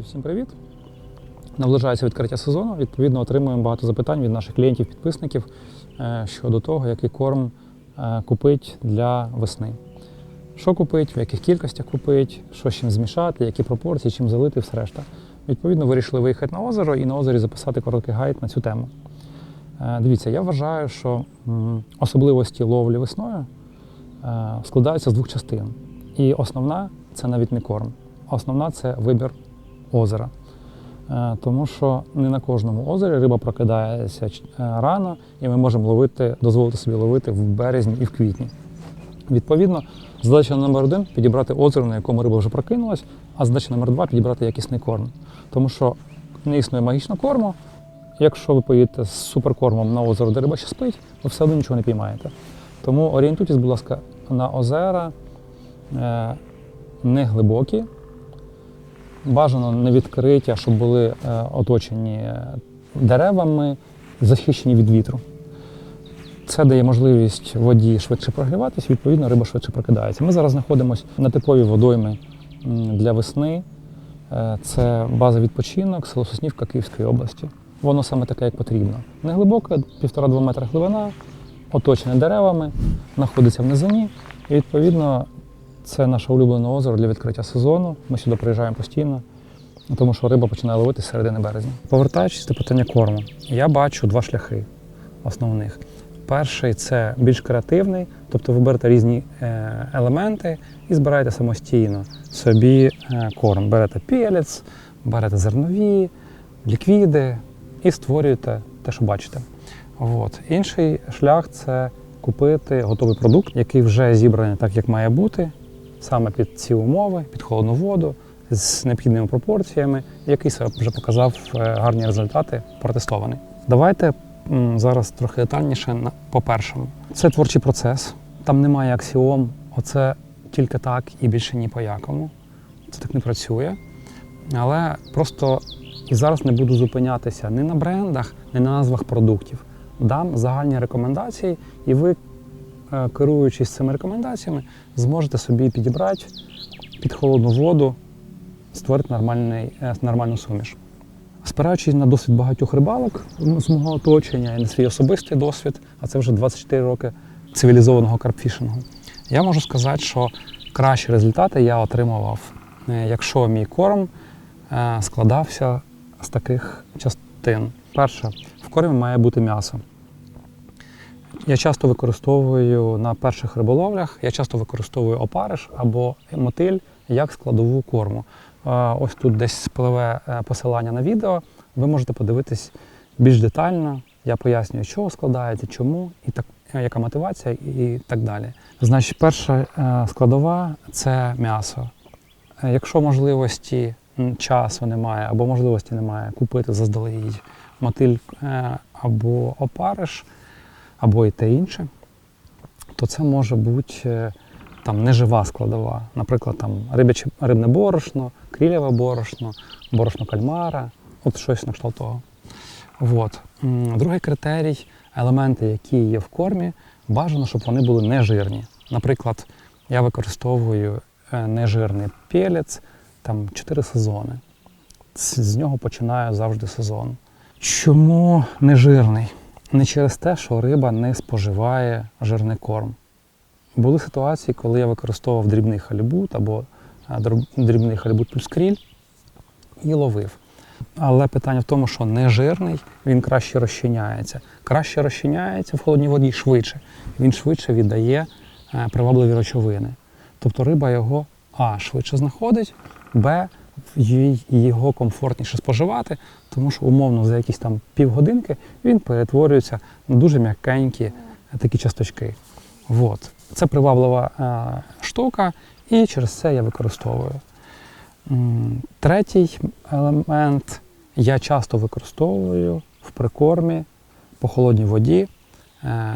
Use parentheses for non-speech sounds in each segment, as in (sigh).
Друзі, всім привіт! Наближається відкриття сезону. Відповідно, отримуємо багато запитань від наших клієнтів-підписників е, щодо того, який корм е, купить для весни. Що купить, в яких кількостях купить, що з чим змішати, які пропорції, чим залити, все решта. Відповідно, вирішили виїхати на озеро і на озері записати короткий гайд на цю тему. Е, Дивіться, я вважаю, що особливості ловлі весною складаються з двох частин. І основна це навіть не корм. Основна це вибір озера. Е, Тому що не на кожному озері риба прокидається е, рано, і ми можемо ловити, дозволити собі ловити в березні і в квітні. Відповідно, задача номер один підібрати озеро, на якому риба вже прокинулась, а задача номер два підібрати якісний корм. Тому що не існує магічного корму. Якщо ви поїдете з суперкормом на озеро, де риба ще спить, ви все одно нічого не піймаєте. Тому орієнтуйтесь, будь ласка, на озера е, не глибокі, бажано не відкриття, щоб були е, оточені деревами, захищені від вітру. Це дає можливість воді швидше прогріватися, відповідно, риба швидше прокидається. Ми зараз знаходимося на типовій водоймі для весни. Е, Це база відпочинок, село Соснівка Київської області. Воно саме таке, як потрібно. Не глибоке, півтора-два метри глибина, оточене деревами, знаходиться в низині. І відповідно це наше улюблене озеро для відкриття сезону. Ми сюди приїжджаємо постійно, тому що риба починає ловити з середини березня. Повертаючись до питання корму, я бачу два шляхи основних. Перший це більш креативний, тобто ви берете різні е, елементи і збираєте самостійно собі е, корм. Берете пелець, берете зернові, ліквіди і створюєте те, що бачите. От. Інший шлях це купити готовий продукт, який вже зібраний так, як має бути, саме під ці умови, під холодну воду, з необхідними пропорціями, який вже показав е, гарні результати, протестований. Давайте зараз трохи детальніше по першому. Це творчий процес, там немає аксіом, оце тільки так і більше ні по якому. Це так не працює. Але просто і зараз не буду зупинятися ні на брендах, ні на назвах продуктів. Дам загальні рекомендації, і ви, керуючись цими рекомендаціями, зможете собі підібрати під холодну воду, створити нормальний, е, нормальну суміш. Спираючись на досвід багатьох рибалок з мого оточення і на свій особистий досвід, а це вже 24 роки цивілізованого карпфішингу, я можу сказати, що кращі результати я отримував, е, якщо мій корм е, складався з таких частин. Перше, в кормі має бути м'ясо. Я часто використовую на перших риболовлях, я часто використовую опариш або мотиль як складову корму. Ось тут десь спливе е, посилання на відео. Ви можете подивитись більш детально. Я пояснюю, чого складається, чому і так, е, яка мотивація і так далі. Значить, перша е, складова це м'ясо. Якщо можливості часу немає або можливості немає купити заздалегідь мотиль або опариш, або і те інше, то це може бути е, там нежива складова. Наприклад, там рибяче, рибне борошно, крілєве борошно, борошно кальмара, от щось на кшталт того. От. Другий критерій елементи, які є в кормі, бажано, щоб вони були нежирні. Наприклад, я використовую е, нежирний пелець там 4 сезони. З з нього починаю завжди сезон. Чому нежирний? Не через те, що риба не споживає жирний корм. Були ситуації, коли я використовував дрібний халібут або дрібний халібут плюс кріль і ловив. Але питання в тому, що нежирний він краще розчиняється. Краще розчиняється в холодній воді швидше. Він швидше віддає е, привабливі речовини. Тобто риба його А швидше знаходить, Б їй його комфортніше споживати, тому що умовно за якісь там півгодинки він перетворюється на дуже м'якенькі е, такі часточки. От. Це приваблива е, штука, і через це я використовую. Третій елемент я часто використовую в прикормі по холодній воді е,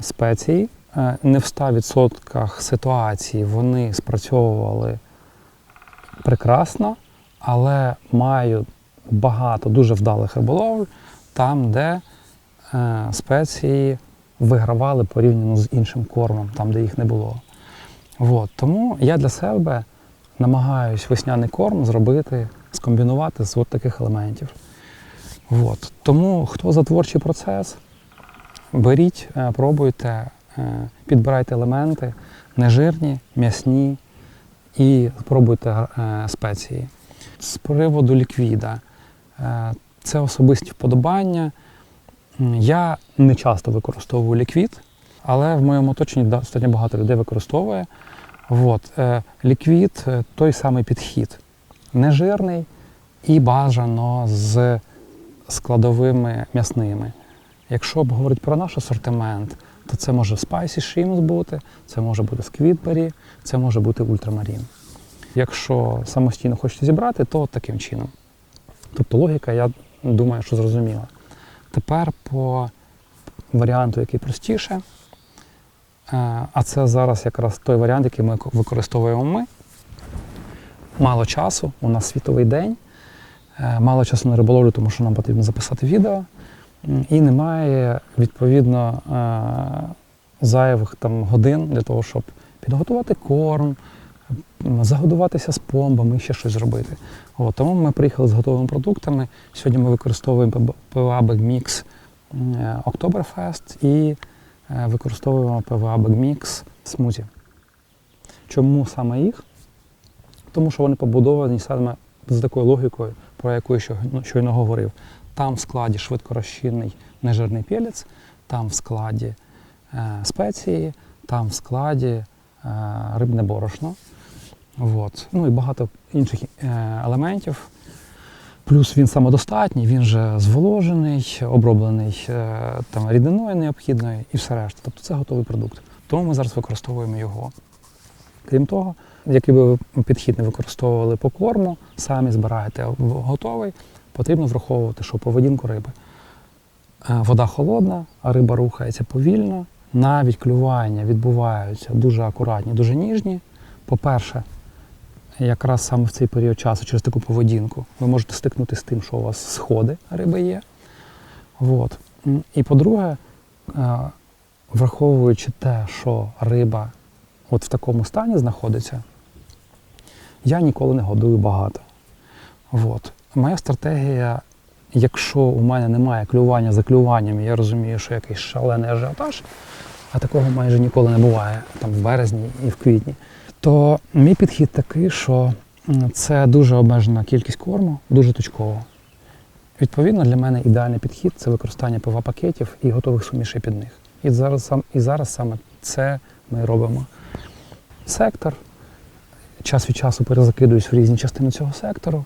спеції. Е, Не в 100% ситуацій вони спрацьовували прекрасно, але маю багато дуже вдалих риболовль там, де е, спеції вигравали порівняно з іншим кормом, там, де їх не було. От. Тому я для себе намагаюсь весняний корм зробити скомбінувати з от таких елементів. От. Тому хто за творчий процес, беріть, е, пробуйте, е, підбирайте елементи нежирні, м'ясні і пробуйте е, спеції. З приводу ліквіда, е, це особисті вподобання. Я не часто використовую ліквід, але в моєму оточенні достатньо багато людей використовує. От. е, Ліквід той самий підхід. Нежирний і бажано з складовими м'ясними. Якщо говорити про наш асортимент, то це може Spicy Shrimps бути, це може бути Squidberry, це може бути ультрамарін. Якщо самостійно хочете зібрати, то таким чином. Тобто логіка, я думаю, що зрозуміла. Тепер по варіанту, який простіше. Е, А це зараз якраз той варіант, який ми використовуємо ми. Мало часу, у нас світовий день, е, мало часу на риболовлю, тому що нам потрібно записати відео. І немає відповідно е, зайвих там годин для того, щоб підготувати корм, загодуватися з помбами ще щось зробити. От, тому ми приїхали з готовими продуктами. Сьогодні ми використовуємо PVA Mix е, Oktoberfest і е, використовуємо PVA Bag Mix Smoothie. Чому саме їх? Тому що вони побудовані саме з такою логікою, про яку я ну, щойно говорив. Там в складі швидкорозчинний нежирний пелець, там в складі е, спеції, там в складі е, рибне борошно. От. Ну і багато інших е, елементів. Плюс він самодостатній, він же зволожений, оброблений е, там, рідиною необхідною і все решта. Тобто це готовий продукт. Тому ми зараз використовуємо його. Крім того, який би ви підхід не використовували по корму, самі збираєте готовий, потрібно враховувати, що поведінку риби. Е, Вода холодна, а риба рухається повільно. Навіть клювання відбуваються дуже акуратні, дуже ніжні. По-перше, якраз саме в цей період часу, через таку поведінку, ви можете стикнутися з тим, що у вас сходи риби є. От. І по-друге, е, враховуючи те, що риба от в такому стані знаходиться, я ніколи не годую багато. От. Моя стратегія, якщо у мене немає клювання за клюванням, я розумію, що якийсь шалений ажіотаж, а такого майже ніколи не буває там в березні і в квітні, то мій підхід такий, що це дуже обмежена кількість корму, дуже точково. Відповідно, для мене ідеальний підхід це використання пива пакетів і готових сумішей під них. І зараз, і зараз саме це ми робимо. Сектор. Час від часу перезакидуюсь в різні частини цього сектору.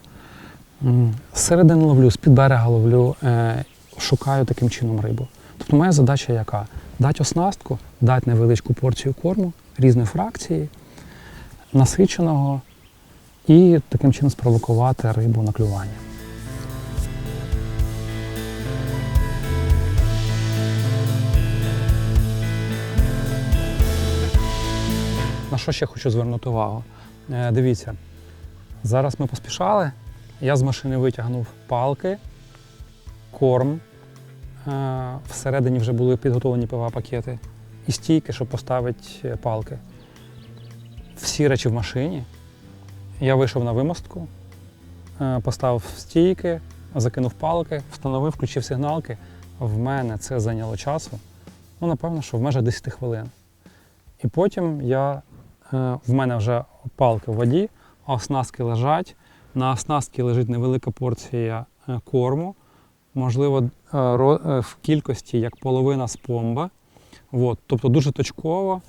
Зсередини ловлю, з-під берега ловлю, е, шукаю таким чином рибу. Тобто моя задача яка? Дати оснастку, дати невеличку порцію корму різної фракції, насиченого і таким чином спровокувати рибу на клювання. На що ще хочу звернути увагу? Е, дивіться, зараз ми поспішали. Я з машини витягнув палки, корм. Е, всередині вже були підготовлені пива пакети і стійки, щоб поставити е, палки. Всі речі в машині. Я вийшов на вимостку, поставив стійки, закинув палки, встановив, включив сигналки. В мене це зайняло часу. Ну, напевно, що в межах 10 хвилин. І потім я, в мене вже палки в воді, оснастки лежать. На оснастці лежить невелика порція е, корму, можливо, е, е, в кількості як половина з помба. От, тобто дуже точково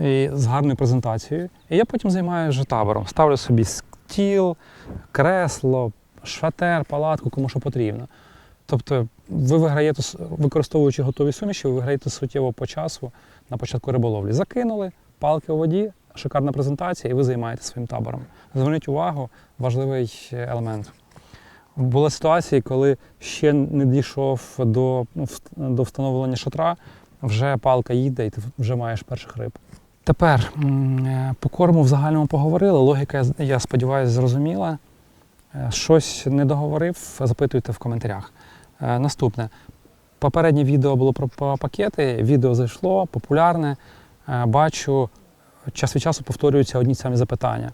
і з гарною презентацією. І я потім займаюся табором. Ставлю собі стіл, кресло, шатер, палатку, кому що потрібно. Тобто, ви виграєте, використовуючи готові суміші, ви виграєте суттєво по часу на початку риболовлі. Закинули, палки у воді, шикарна презентація, і ви займаєтесь своїм табором. Зверніть увагу, важливий елемент. Були ситуації, коли ще не дійшов до, ну, до встановлення шатра, вже палка їде і ти вже маєш перших риб. Тепер е, по корму в загальному поговорили. Логіка, я- сподіваюся, зрозуміла. Е, Щось не договорив, запитуйте в коментарях. Е, Наступне. Попереднє відео було про пакети, відео зайшло, популярне. Бачу, час від часу повторюються одні самі запитання.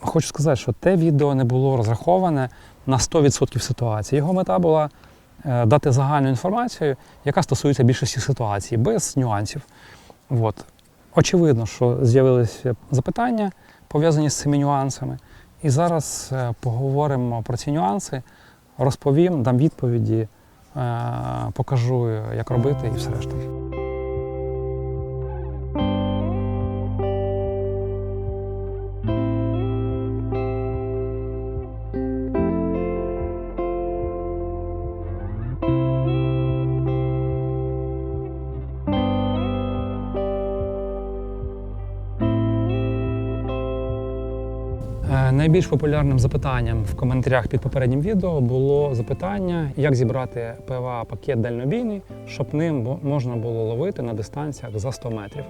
хочу сказати, що те відео не було розраховане на 100% ситуацій. Його мета була е, дати загальну інформацію, яка стосується більшості ситуацій, без нюансів. От. Очевидно, що з'явилися запитання, пов'язані з цими нюансами. І зараз е, поговоримо про ці нюанси, розповім, дам відповіді, е, покажу, як робити і все решта. Найбільш популярним запитанням в коментарях під попереднім відео було запитання, як зібрати ПВА пакет дальнобійний, щоб ним можна було ловити на дистанціях за 100 метрів.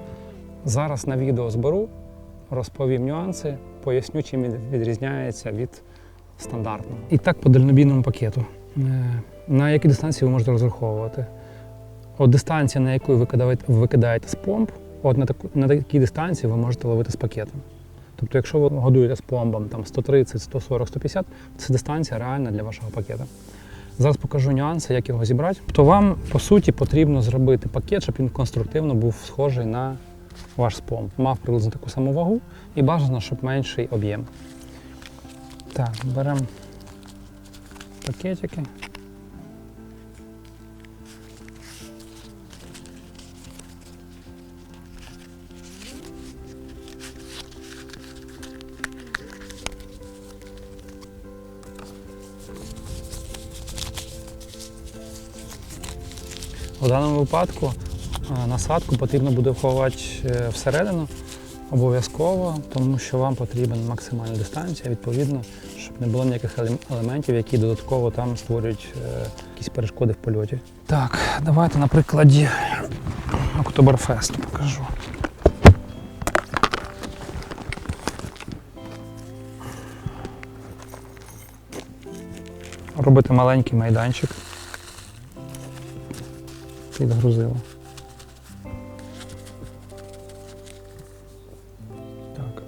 Зараз на відео зберу, розповім нюанси, поясню, чим він відрізняється від стандартного. І так по дальнобійному пакету. Е, На які дистанції ви можете розраховувати? От дистанція, на яку ви викидаєте, з помп, от на, таку, на такій дистанції ви можете ловити з пакетом. Тобто, якщо ви годуєте з помбом там 130, 140, 150, це дистанція реальна для вашого пакета. Зараз покажу нюанси, як його зібрати. То вам, по суті, потрібно зробити пакет, щоб він конструктивно був схожий на ваш спомб. Мав приблизно таку саму вагу і бажано, щоб менший об'єм. Так, беремо пакетики. Даному випадку е, насадку потрібно буде вховати е, всередину обов'язково, тому що вам потрібна максимальна дистанція, відповідно, щоб не було ніяких елементів, які додатково там створюють е, якісь перешкоди в польоті. Так, давайте на прикладі Октоберфесту покажу. Робити маленький майданчик підгрузило. Так.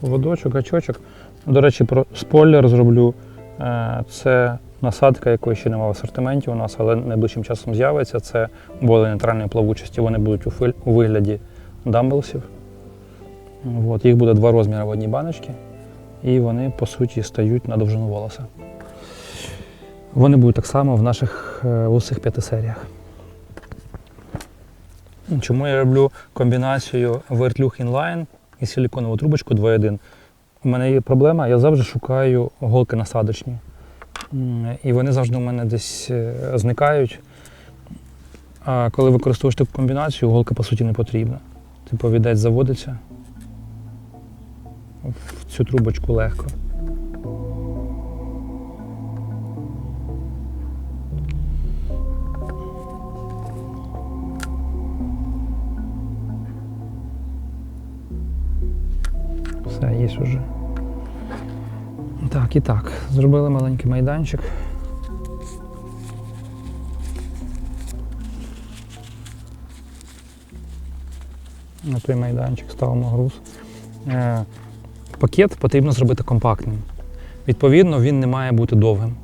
Поводочок, гачочок. До речі, про спойлер зроблю. Е, Це насадка, якої ще немає в асортименті у нас, але найближчим часом з'явиться. Це боли нейтральної плавучості. Вони будуть у вигляді дамбелсів. От, їх буде два розміри в одній баночці і вони по суті стають на довжину волоса. Вони будуть так само в наших е, усіх п'яти серіях. Чому я роблю комбінацію вертлюг інлайн і силіконову трубочку 2.1? У мене є проблема, я завжди шукаю голки насадочні. І вони завжди у мене десь е, зникають. А коли використовуєш таку комбінацію, голка по суті не потрібна. Типу відець заводиться в цю трубочку легко. Все, є вже. Так, і так. Зробили маленький майданчик. На той майданчик ставимо груз. Пакет потрібно зробити компактним. Відповідно, він не має бути довгим.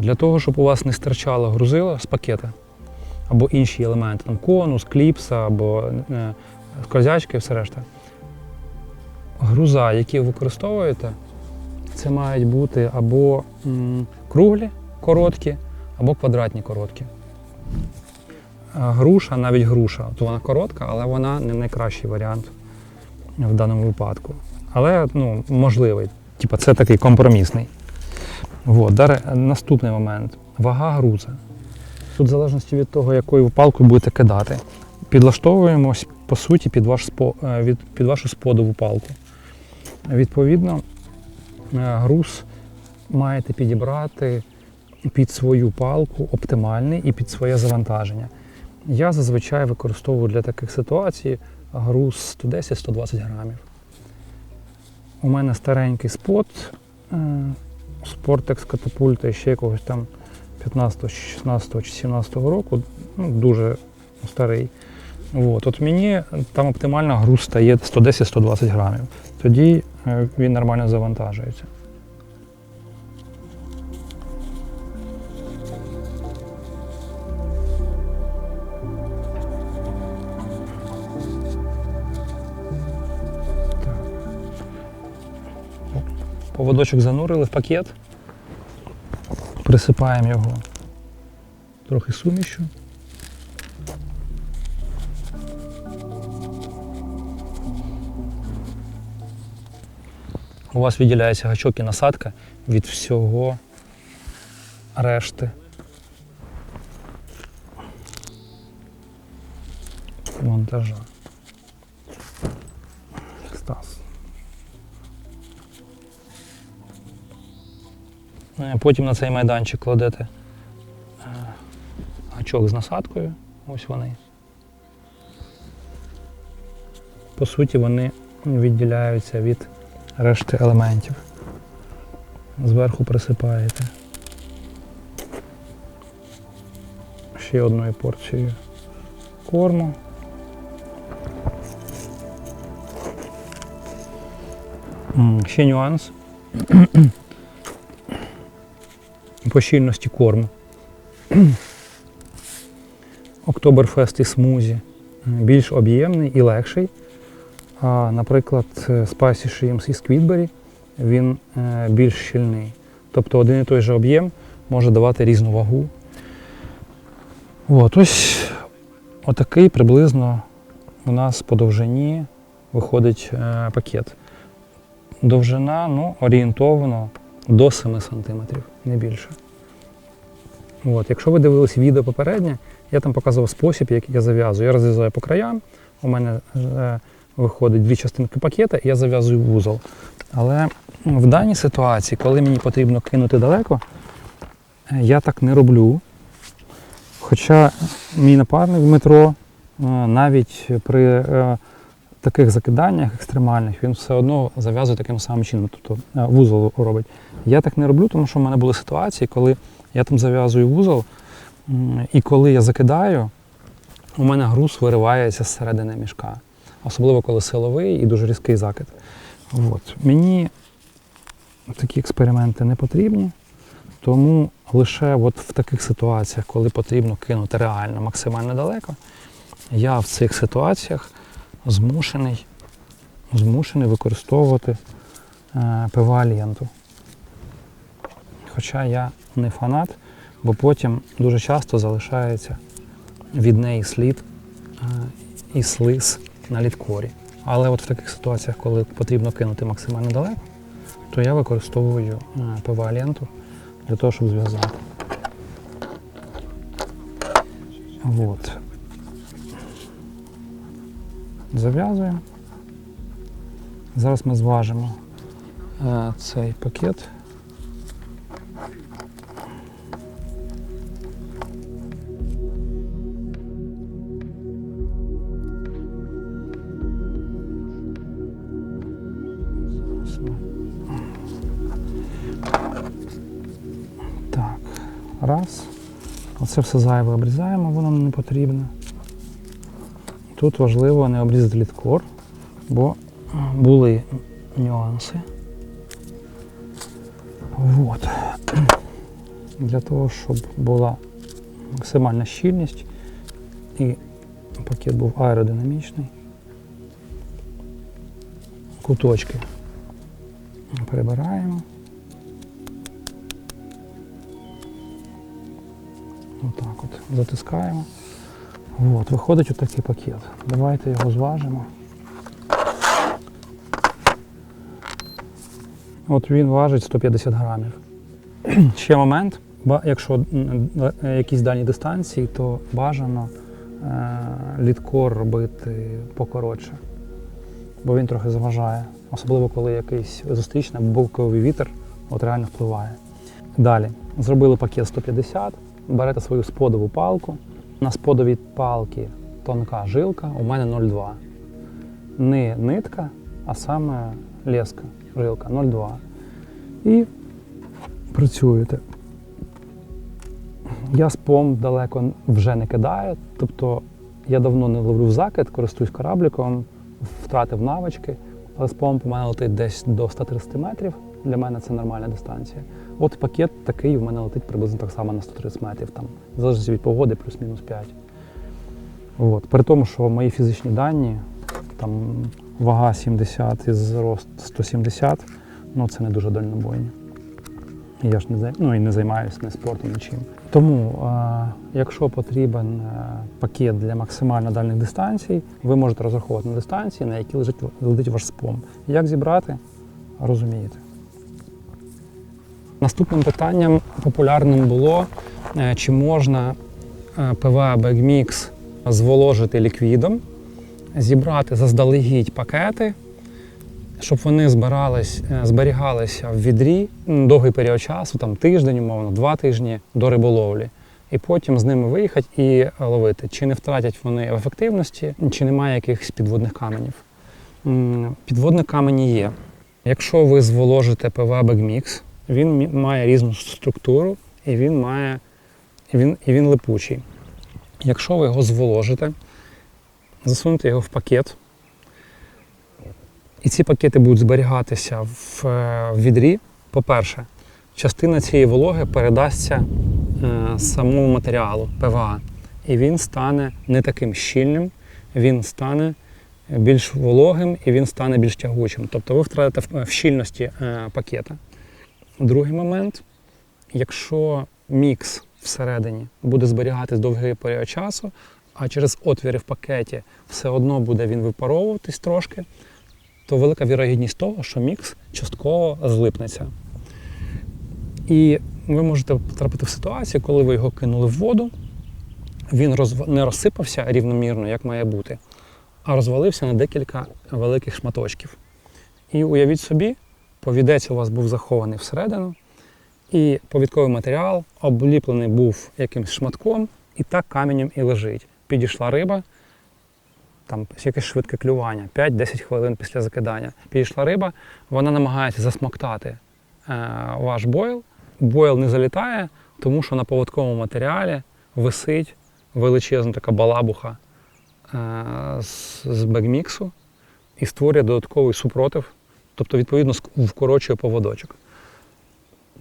Для того, щоб у вас не стирчало грузило з пакета або інші елементи, там конус, кліпса або е, скользячки і все решта. Груза, які ви використовуєте, це мають бути або круглі, короткі, або квадратні короткі. Е, Груша, навіть груша, то вона коротка, але вона не найкращий варіант в даному випадку. Але ну, можливий. Типа це такий компромісний. От, далі, наступний момент. Вага груза. Тут в залежності від того, якою палкою будете кидати, підлаштовуємось по суті під, ваш спо, е, від, під вашу сподову палку. Відповідно, е, груз маєте підібрати під свою палку оптимальний і під своє завантаження. Я зазвичай використовую для таких ситуацій груз 110-120 грамів. У мене старенький спот, Спортекс катапульта ще якогось там 15, 16 чи 17 року. Ну, дуже старий. От, от мені там оптимальна груз стає 110-120 грамів. Тоді е, він нормально завантажується. Поводочок занурили в пакет. Присипаємо його трохи сумішю. У вас відділяється гачок і насадка від всього решти. Монтажа. Стас. Потім на цей майданчик кладете е, гачок з насадкою. Ось вони. По суті, вони відділяються від решти елементів. Зверху присипаєте ще одною порцією корму. Ще нюанс по щільності корму. (clears throat) Октоберфест і смузі більш об'ємний і легший. А, наприклад, Spicy Shrimps із Quidberry, він е, більш щільний. Тобто один і той же об'єм може давати різну вагу. От, ось отакий приблизно у нас по довжині виходить е, пакет. Довжина ну, орієнтовно до 7 см, не більше. От, якщо ви дивились відео попереднє, я там показував спосіб, як я зав'язую. Я розв'язую по краям, у мене е, виходить дві частинки пакета, і я зав'язую вузол. Але в даній ситуації, коли мені потрібно кинути далеко, е, я так не роблю. Хоча мій напарник в метро е, навіть при е, таких закиданнях екстремальних він все одно зав'язує таким самим чином, тобто вузол робить. Я так не роблю, тому що в мене були ситуації, коли я там зав'язую вузол, і коли я закидаю, у мене груз виривається з середини мішка. Особливо коли силовий і дуже різкий закид. От. Мені такі експерименти не потрібні, тому лише от в таких ситуаціях, коли потрібно кинути реально максимально далеко, я в цих ситуаціях змушений, змушений використовувати е, ПВА-ленту. Хоча я не фанат, бо потім дуже часто залишається від неї слід е, і слиз на літкорі. Але от в таких ситуаціях, коли потрібно кинути максимально далеко, то я використовую е, ПВА-ленту для того, щоб зв'язати. От. Зав'язуємо. Зараз ми зважимо е, цей пакет. Оце все зайве обрізаємо, воно не потрібне. Тут важливо не обрізати літкор, бо е, були нюанси. От. (clears throat) Для того, щоб була максимальна щільність і пакет був аеродинамічний. Куточки прибираємо. Отак от затискаємо. От, виходить отакий пакет. Давайте його зважимо. От він важить 150 грамів. (clears throat) Ще момент, якщо е, якісь дальні дистанції, то бажано е, літкор робити покоротше, бо він трохи заважає. Особливо коли якийсь зустрічний або вітер от реально впливає. Далі зробили пакет 150, берете свою сподову палку. На сподовій палки тонка жилка, у мене 0,2. Не нитка, а саме леска, жилка 0,2. І працюєте. Я спом далеко вже не кидаю, тобто Я давно не ловлю в закид, користуюсь корабліком, втратив навички, але з помпи у мене летить десь до 130 метрів. Для мене це нормальна дистанція. От пакет такий у мене летить приблизно так само на 130 метрів, там, в від погоди, плюс-мінус 5. От. При тому, що мої фізичні дані, там вага 70 і зрост 170, ну це не дуже дальнобойні. Я ж не ну, і не займаюся не спортом нічим. Тому, е, якщо потрібен е, пакет для максимально дальних дистанцій, ви можете розраховувати на дистанції, на які лежить, летить ваш спом. Як зібрати, розумієте. Наступним питанням популярним було, е, чи можна е, ПВА Бекмікс зволожити ліквідом, зібрати заздалегідь пакети, щоб вони збирались, е, зберігалися в відрі довгий період часу, там тиждень, умовно, два тижні до риболовлі. І потім з ними виїхати і ловити. Чи не втратять вони в ефективності, чи немає якихось підводних каменів. Підводні камені є. Якщо ви зволожите ПВА Бекмікс, він має різну структуру і він має він, і він липучий. Якщо ви його зволожите, засунете його в пакет, і ці пакети будуть зберігатися в е, відрі, по-перше, частина цієї вологи передасться е, самому матеріалу ПВА, і він стане не таким щільним, він стане більш вологим і він стане більш тягучим. Тобто ви втратите в- в щільності е, пакета. Другий момент, якщо мікс всередині буде зберігатись довгий період часу, а через отвіри в пакеті все одно буде він випаровуватись трошки, то велика вірогідність того, що мікс частково злипнеться. І ви можете потрапити в ситуацію, коли ви його кинули в воду, він розв... не розсипався рівномірно, як має бути, а розвалився на декілька великих шматочків. І уявіть собі, повідець у вас був захований всередину, і повідковий матеріал обліплений був якимсь шматком, і так каменем і лежить. Підійшла риба, там якесь швидке клювання, 5-10 хвилин після закидання. Підійшла риба, вона намагається засмоктати е, ваш бойл. Бойл не залітає, тому що на поводковому матеріалі висить величезна така балабуха е, з, з бекміксу і створює додатковий супротив, тобто, відповідно, вкорочує поводочок.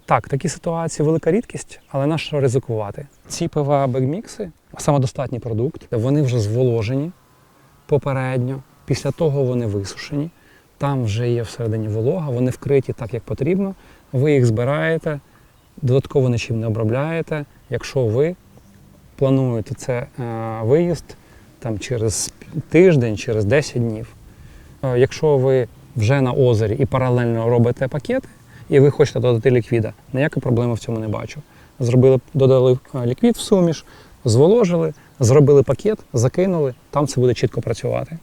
Так, такі ситуації велика рідкість, але на що ризикувати? Ці ПВА бекмікси самодостатній продукт, вони вже зволожені попередньо, після того вони висушені, там вже є всередині волога, вони вкриті так, як потрібно. Ви їх збираєте, додатково нічим не обробляєте. Якщо ви плануєте це е, виїзд там, через тиждень, через 10 днів. Е, Якщо ви вже на озері і паралельно робите пакети, і ви хочете додати ліквіда, ніякої проблеми в цьому не бачу. Зробили, додали е, ліквід в суміш, зволожили, зробили пакет, закинули, там це буде чітко працювати.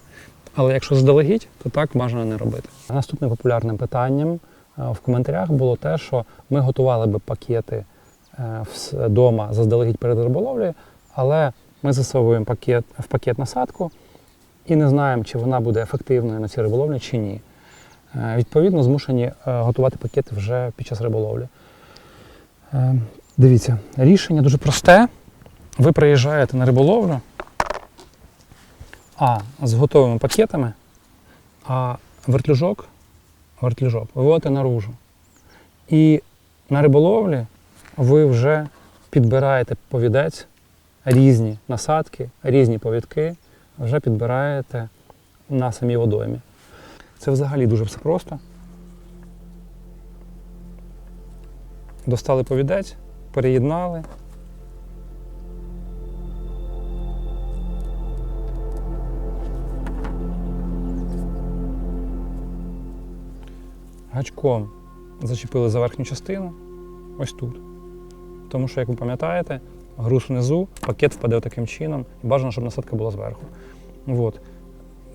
Але якщо заздалегідь, то так бажано не робити. Наступним популярним питанням е, в коментарях було те, що ми готували би пакети вдома заздалегідь перед риболовлею, але ми засовуємо пакет в пакет насадку і не знаємо, чи вона буде ефективною на цій риболовлі чи ні. Е, Відповідно, змушені е, готувати пакети вже під час риболовлі. Е, Дивіться, рішення дуже просте. Ви приїжджаєте на риболовлю, а з готовими пакетами, а вертлюжок, вертлюжок виводите наружу. І на риболовлі ви вже підбираєте повідець, різні насадки, різні повідки, вже підбираєте на самій водоймі. Це взагалі дуже все просто. Достали повідець, переєднали. Гачком зачепили за верхню частину, ось тут. Тому що, як ви пам'ятаєте, груз внизу, пакет впаде таким чином, бажано, щоб насадка була зверху. От.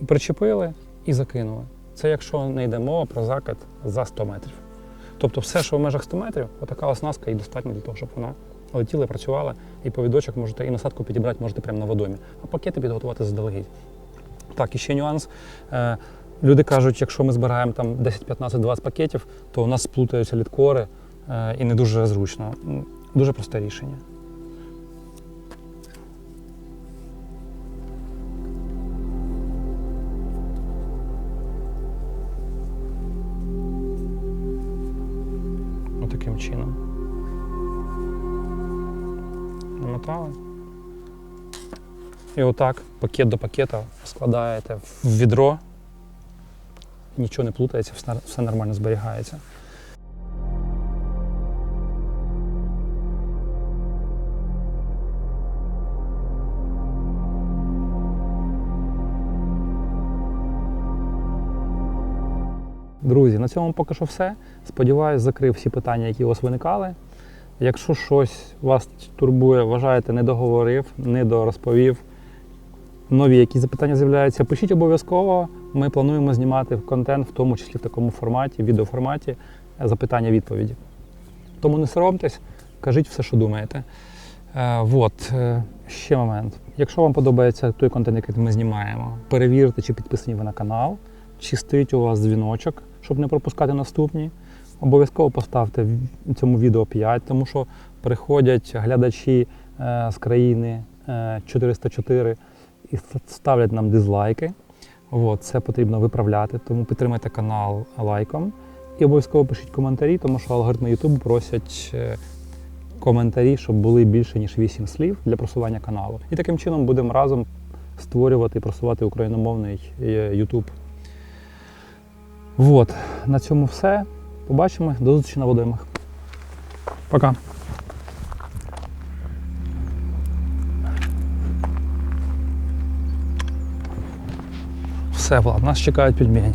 Причепили і закинули. Це якщо не йде мова про закид за 100 метрів. Тобто все, що в межах 100 метрів, отака оснастка і достатньо для того, щоб вона летіла, працювала, і повідочок можете, і насадку підібрати можете прямо на водомі, а пакети підготувати заздалегідь. Так, і ще нюанс. Е, Люди кажуть, якщо ми збираємо там 10, 15, 20 пакетів, то у нас сплутаються літкори е, і не дуже зручно. Дуже просте рішення. І отак, пакет до пакета складаєте в відро. Нічого не плутається, все, нормально зберігається. Друзі, на цьому поки що все. Сподіваюсь, закрив всі питання, які у вас виникали. Якщо щось вас турбує, вважаєте, не договорив, не дорозповів, нові якісь запитання з'являються, пишіть обов'язково. Ми плануємо знімати контент, в тому числі в такому форматі, відеоформаті, е, запитання-відповіді. Тому не соромтесь, кажіть все, що думаєте. Е, вот, е, ще момент. Якщо вам подобається той контент, який ми знімаємо, перевірте, чи підписані ви на канал, чи стоїть у вас дзвіночок, щоб не пропускати наступні. Обов'язково поставте цьому відео 5, тому що приходять глядачі е, з країни е, 404 і ставлять нам дизлайки. От, це потрібно виправляти, тому підтримайте канал лайком. І обов'язково пишіть коментарі, тому що алгоритми YouTube просять е, коментарі, щоб були більше, ніж 8 слів для просування каналу. І таким чином будемо разом створювати і просувати україномовний е, YouTube. Вот, на цьому все. Побачимо. До зустрічі на водоймах. Пока. Все, Влад, нас чекають пельмені.